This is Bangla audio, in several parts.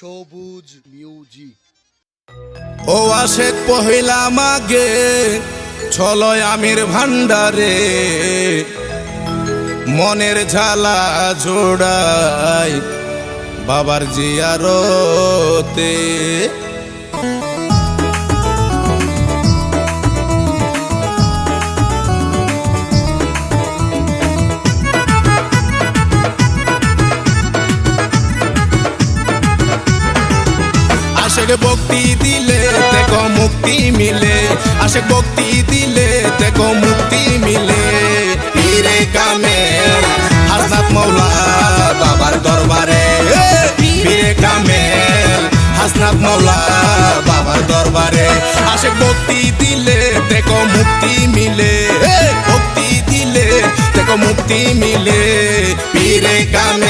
সবুজ মিউজিক ও আশেক পহিলা মাগে ছলয় আমির ভান্ডারে মনের ঝালা জোড়াই বাবার জিয়ারতে। আশেক ভক্তি দিলে দেখো মুক্তি মিলে। আশেক ভক্তি দিলে দেখো মুক্তি মিলে। পীরে কামে হাসনাত মৌলা বাবার দরবারে। পীরে কামে হাসনাত মৌলা বাবার দরবারে। আশেক ভক্তি দিলে দেখো মুক্তি মিলে। ভক্তি দিলে দেখো মুক্তি মিলে। পীরে কামে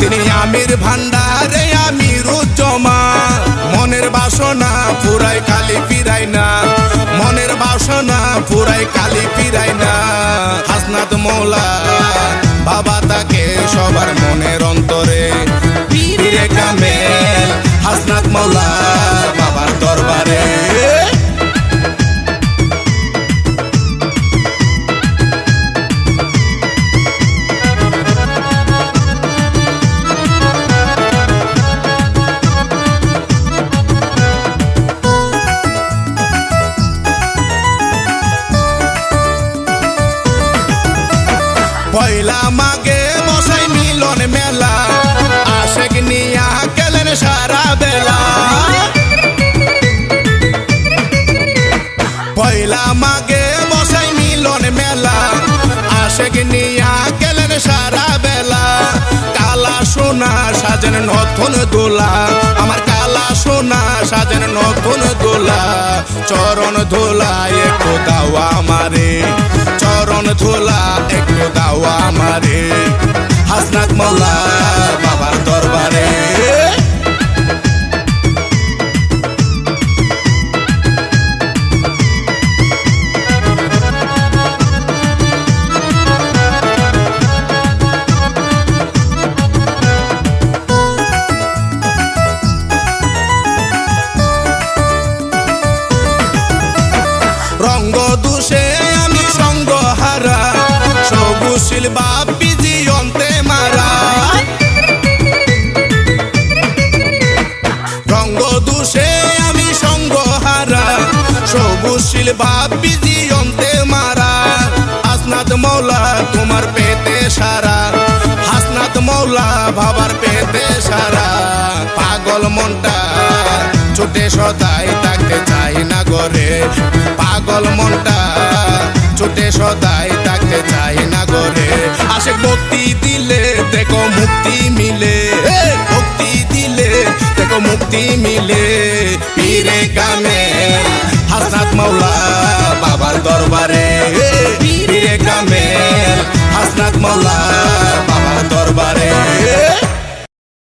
তিনি আমির ভান্ডারে আমির জমা মনের বাসনা পুরাই কালি ফিরাই না। মনের বাসনা পয়লা মাগে বসাই মিলন মেলা। আশেক নিয়া গেলেন সারা বেলা। পয়লা মাগে বসাই মিলন মেলা। আশেক নিয়া গেলেন সারা বেলা। কালা সোনা সাজেন নতুন দোলা। আমার কালা সোনা সাজেন নতুন দোলা। চরণ ধোলা একটু দাওয়া আমারে। চরণ ধোলা একটু হাসনাত মৌলা বাপি জিয়ন্তে মারা। হাসনাত মৌলা তোমার পেতে সারা। হাসনাত মৌলা বাবার পেতে সারা। পাগল মনটা ছুটে সদাই থাকতে চাই না গরে পাগল মনটা সদাই থাকতে চাই না গরে ভক্তি দিলে দেখো মুক্তি মিলে। হাসনাত